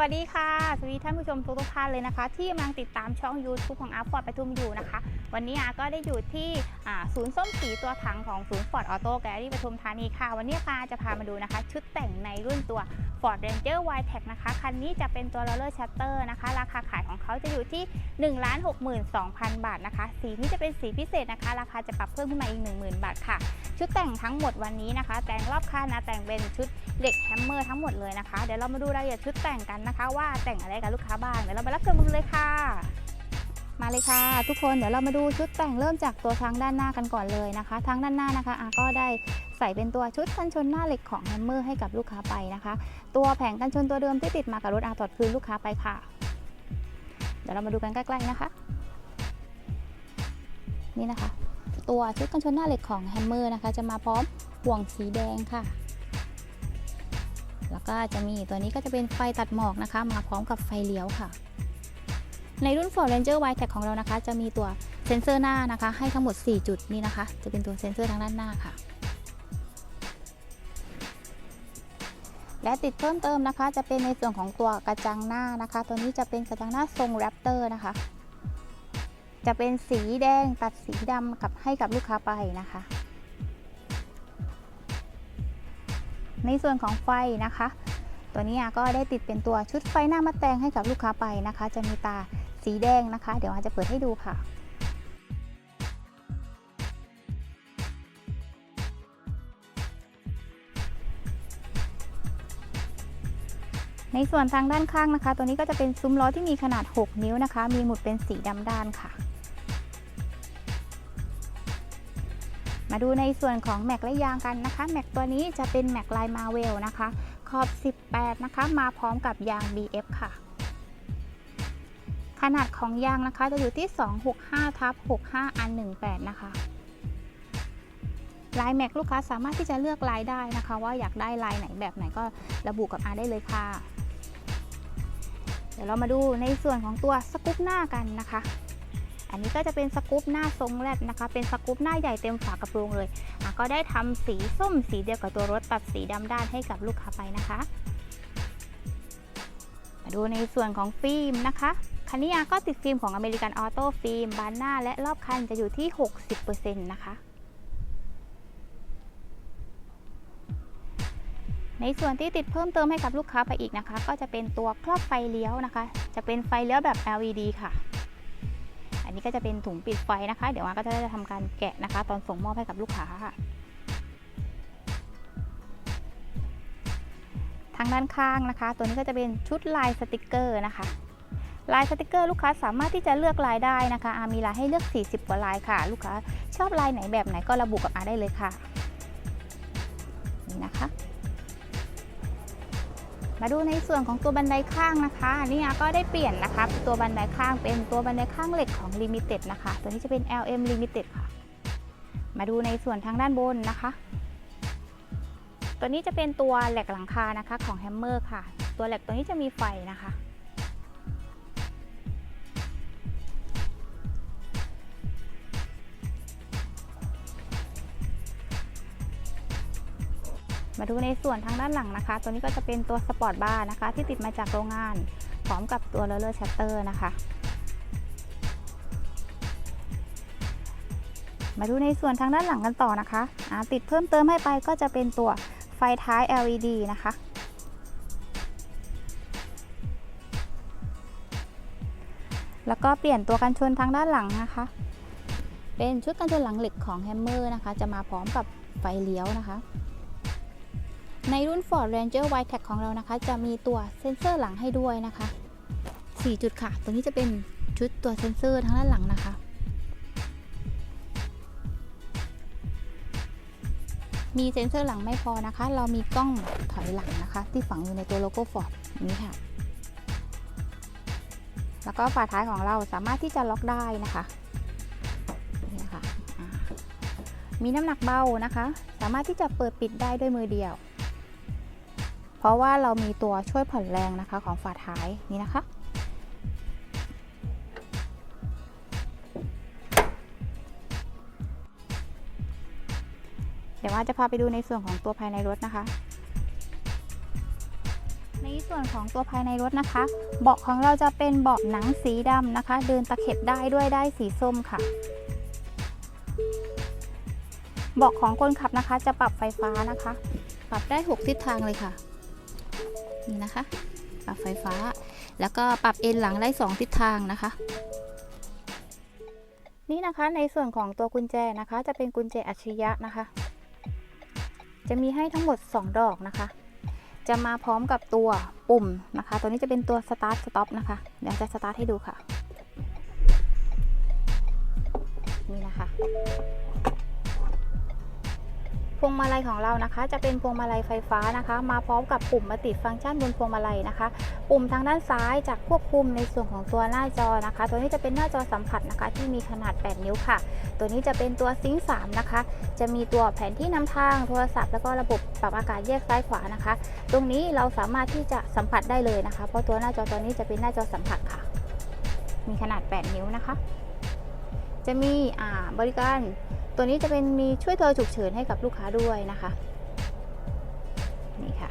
วัสดีค่ะ สวัสดีท่านผู้ชมทุกทุกท่านเลยนะคะ ที่กำลังติดตามช่อง YouTube ของอาร์ฟอร์ดปทุมอยู่นะคะ วันนี้อาก็ได้อยู่ที่ศูนย์ส้มสีตัวถังของศูนย์ฟอร์ดออโต้แกลลี่ปทุมธานีค่ะ วันนี้อาจะพามาดูนะคะ ชุดแต่งในรุ่นตัว Ford Ranger w i t e c นะคะ คันนี้จะเป็นตัว Roller Shutter นะคะ ราคาขายของเขาจะอยู่ที่ 1,62,000 บาทนะคะ สีนี้จะเป็นสีพิเศษนะคะ ราคาจะปรับเพิ่มขึ้นมาอีก 10,000 บาทค่ะ ชุดแต่งทั้งหมดวันนี้นะคะ แต่งรอบคันนะ แต่งเป็นชุดเหล็กแฮมเมอร์ทั้งหมดเลยนะคะ เดี๋ยวเรามาดูรายละเอียดชุดแต่งกันนะคะ ว่าแต่งอะไรกับลูกค้าบ้าง เดี๋ยวเราไปรับชมกันเลยค่ะ มาเลยค่ะ ทุกคนเดี๋ยวเรามาดูชุดแต่งเริ่มจากตัวทางด้านหน้ากันก่อนเลยนะคะทางด้านหน้านะคะอาก็ได้ใส่เป็นตัวชุดกันชนหน้าเหล็กของแฮมเมอร์ให้กับลูกค้าไปนะคะ ตัวแผงกันชนตัวเดิมที่ติดมากับรถอาถอดคืนลูกค้าไปค่ะ เดี๋ยวเรามาดูกันใกล้ๆนะคะ นี่นะคะ ตัวชุดกันชนหน้าเหล็กของแฮมเมอร์นะคะ จะมาพร้อมห่วงสีแดงค่ะแล้วก็จะมีตัวนี้ก็จะเป็นไฟตัดหมอกนะคะ มาพร้อมกับไฟเลี้ยวค่ะ ในรุ่น Ford Ranger w i t e c ของเรานะคะ จะมีตัวเซ็นเซอร์หน้านะคะ ให้ทั้งหมด 4 จุดนี่นะคะ จะเป็นตัวเซ็นเซอร์ทางด้านหน้าค่ะ และติดเพิ่มเติมนะคะ จะเป็นในส่วนของตัวกระจังหน้านะคะ ตัวนี้จะเป็นกระจังหน้าทรงแรปเตอร์นะคะ จะเป็นสีแดงตัดสีดำกับให้กับลูกค้าไปนะคะในส่วนของไฟนะคะ ตัวนี้ก็ได้ติดเป็นตัวชุดไฟหน้ามัดแตงให้กับลูกค้าไปนะคะ จะมีตา สีแดงนะคะ เดี๋ยวอาจจะเปิดให้ดูค่ะ ในส่วนทางด้านข้างนะคะ ตัวนี้ก็จะเป็นซุ้มล้อที่มีขนาด 6 นิ้วนะคะ มีหมุดเป็นสีดำด้านค่ะมาดูในส่วนของแม็กและยางกันนะคะแม็กตัวนี้จะเป็นแม็กลายมาเวลนะคะ ขอบ 18 นะคะ มาพร้อมกับยาง BF ค่ะ ขนาดของยางนะคะจะอยู่ที่ 265ทับ65 อัน 18 นะคะ ลายแม็กลูกค้าสามารถที่จะเลือกลายได้นะคะ ว่าอยากได้ลายไหนแบบไหนก็ระบุกับอาได้เลยค่ะ เดี๋ยวเรามาดูในส่วนของตัวสกู๊ปหน้ากันนะคะ อันนี้ก็จะเป็นสกู๊ปหน้าทรงแรดนะคะ เป็นสกู๊ปหน้าใหญ่เต็มฝากระโปรงเลยก็ได้ทำสีส้มสีเดียวกับตัวรถตัดสีดำด้านให้กับลูกค้าไปนะคะ มาดูในส่วนของฟิล์มนะคะ คันนี้อาก็ติดฟิล์มของอเมริกันออโต้ฟิล์มบานหน้าและรอบคันจะอยู่ที่ 60%นะคะ ในส่วนที่ติดเพิ่มเติมให้กับลูกค้าไปอีกนะคะ ก็จะเป็นตัวครอบไฟเลี้ยวนะคะ จะเป็นไฟเลี้ยวแบบ LED ค่ะ อันนี้ก็จะเป็นถุงปิดไฟนะคะ เดี๋ยวอาก็จะได้ทำการแกะนะคะ ตอนส่งมอบให้กับลูกค้าค่ะทางด้านข้างนะคะ ตัวนี้ก็จะเป็นชุดลายสติกเกอร์นะคะ ลายสติกเกอร์ลูกค้าสามารถที่จะเลือกลายได้นะคะอามีลายให้เลือก 40 กว่าลายค่ะ ลูกค้าชอบลายไหนแบบไหนก็ระบุกับอาได้เลยค่ะนี่นะคะ มาดูในส่วนของตัวบันไดข้างนะคะนี่อาก็ได้เปลี่ยนนะคะตัวบันไดข้างเป็นตัวบันไดข้างเหล็กของ Limited นะคะ ตัวนี้จะเป็น LM Limited ค่ะ มาดูในส่วนทางด้านบนนะคะตัวนี้จะเป็นตัวแหลกหลังคานะคะของ Hammer ค่ะ ตัวแหลกตัวนี้จะมีไฟนะคะ มาดูในส่วนทางด้านหลังนะคะ ตัวนี้ก็จะเป็นตัวสปอร์ตบาร์นะคะ ที่ติดมาจากโรงงาน พร้อมกับตัว roller shutter นะคะ มาดูในส่วนทางด้านหลังกันต่อนะคะะติดเพิ่มเติมให้ไปก็จะเป็นตัวไฟท้าย LED นะคะแล้วก็เปลี่ยนตัวกันชนทางด้านหลังนะคะ เป็นชุดกันชนหลังเหล็กของ Hammer นะคะ จะมาพร้อมกับไฟเลี้ยวนะคะ ในรุ่น Ford Ranger w i t e c ของเรานะคะ จะมีตัวเซ็นเซอร์หลังให้ด้วยนะคะ 4 จุดค่ะ ตัวนี้จะเป็นชุดตัวเซ็นเซอร์ทางด้านหลังนะคะ มีเซ็นเซอร์หลังไม่พอนะคะ เรามีกล้องถอยหลังนะคะ ที่ฝังอยู่ในตัวโลโก้ Ford นี้ค่ะ แล้วก็ฝาท้ายของเราสามารถที่จะล็อกได้นะคะนี่นะคะอ่ามีน้ำหนักเบานะคะ สามารถที่จะเปิดปิดได้ด้วยมือเดียว ราะว่าเรามีตัวช่วยผ่อนแรงนะคะของฝาท้ายนี้นะคะ เดี๋ยวว่าจะพาไปดูในส่วนของตัวภายในรถนะคะ ในส่วนของตัวภายในรถนะคะ เบาะของเราจะเป็นเบาะหนังสีดำนะคะ เดินตะเข็บได้ด้วยได้สีส้มค่ะเบาะของคนขับนะคะจะปรับไฟฟ้านะคะ ปรับได้ 6 ทิศทางเลยค่ะ นี่นะคะ ปรับไฟฟ้า แล้วก็ปรับเอ็นหลังได้2ทิศทางนะคะ นี่นะคะในส่วนของตัวกุญแจนะคะ จะเป็นกุญแจอัจฉริยะนะคะ จะมีให้ทั้งหมด 2 ดอกนะคะ จะมาพร้อมกับตัวปุ่มนะคะ ตัวนี้จะเป็นตัว start stop นะคะ เดี๋ยวจะ start ให้ดูค่ะ นี่นะคะ พวงมาลัยของเรานะคะ จะเป็นพวงมาลัยไฟฟ้านะคะ มาพร้อมกับปุ่มมาติดฟังก์ชันบนพวงมาลัยนะคะ ปุ่มทางด้านซ้ายจะควบคุมในส่วนของตัวหน้าจอนะคะ ตัวนี้จะเป็นหน้าจอสัมผัสนะคะ ที่มีขนาด 8 นิ้วค่ะ ตัวนี้จะเป็นตัวซิงค์3นะคะ จะมีตัวแผนที่นำทางโทรศัพท์ แล้วก็ระบบปรับอากาศแยกซ้ายขวานะคะ ตรงนี้เราสามารถที่จะสัมผัสได้เลยนะคะ เพราะตัวหน้าจอตัวนี้จะเป็นหน้าจอสัมผัสค่ะ มีขนาด 8 นิ้วนะคะ จะมีอ่าบริการ ตัวนี้จะเป็นมีช่วยโทรฉุกเฉินให้กับลูกค้าด้วยนะคะนี่ค่ะ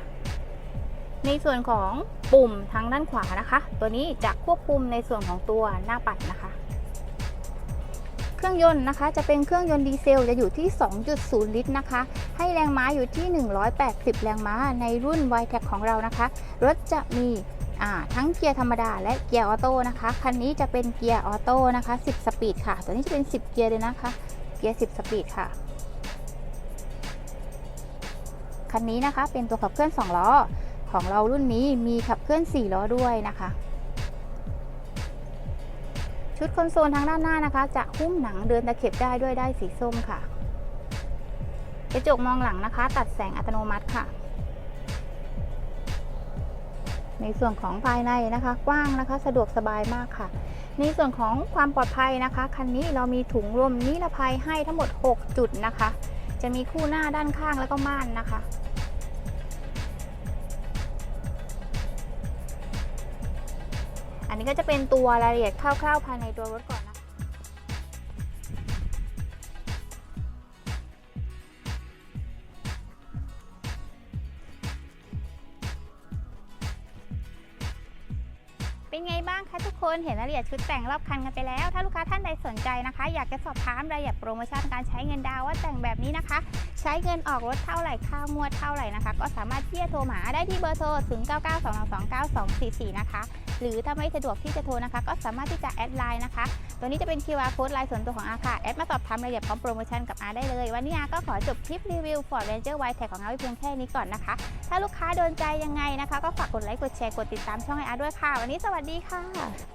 ในส่วนของปุ่มทางด้านขวานะคะ ตัวนี้จะควบคุมในส่วนของตัวหน้าปัดนะคะ เครื่องยนต์นะคะจะเป็นเครื่องยนต์ดีเซลจะอยู่ที่ 2.0 ลิตรนะคะ ให้แรงม้าอยู่ที่ 180 แรงม้าในรุ่น y t e c ของเรานะคะ รถจะมีทั้งเกียร์ธรรมดาและเกียร์ออโต้นะคะ คันนี้จะเป็นเกียร์ออโต้นะคะ 10 สปีดค่ะ ตัวนี้จะเป็น 10 เกียร์เลยนะคะ กียร์10สปีดค่ะ คันนี้นะคะเป็นตัวขับเคลื่อน 2 ล้อ ของเรารุ่นนี้มีขับเคลื่อน 4 ล้อด้วยนะคะ ชุดคอนโซลทางด้านหน้านะคะ จะหุ้มหนังเดินตะเข็บได้ด้วยได้สีส้มค่ะ กระจกมองหลังนะคะ ตัดแสงอัตโนมัติค่ะ ในส่วนของภายในนะคะ กว้างนะคะสะดวกสบายมากค่ะ ในส่วนของความปลอดภัยนะคะคันนี้เรามีถุงลมนิรภัยให้ทั้งหมด 6 จุดนะคะ จะมีคู่หน้าด้านข้างแล้วก็ม่านนะคะอันนี้ก็จะเป็นตัวรายละเอียดคร่าวๆภายในตัวรถก่อน ไงบ้างคะทุกคนเห็นรายละเอียดชุดแต่งรอบคันกันไปแล้ว ถ้าลูกค้าท่านใดสนใจนะคะ อยากจะสอบถามรายละเอียดโปรโมชั่นการใช้เงินดาวว่าแต่งแบบนี้นะคะ ใช้เงินออกรถเท่าไหร่ค่างวดเท่าไหร่นะคะ ก็สามารถที่จะโทรหาได้ที่เบอร์โทร 0 9 9 2 2 2 9 2 4 4 นะคะ หรือถ้าไม่สะดวกที่จะโทรนะคะ ก็สามารถที่จะแอดไลน์นะคะ ตัวนี้จะเป็น QR code ไลน์ส่วนตัวของอาค่ะ แอดมาสอบถามรายละเอียดพร้อมโปรโมชั่นกับอาได้เลย วันนี้อาก็ขอจบคลิปรีวิว Ford Ranger y t e c ของอาไว้เพียงแค่นี้ก่อนนะคะ ถ้าลูกค้าโดนใจยังไงนะคะ ก็ฝากกดไลค์กดแชร์กดติดตามช่องไออาด้วยค่ะ วันนี้สวัสดีค่ะ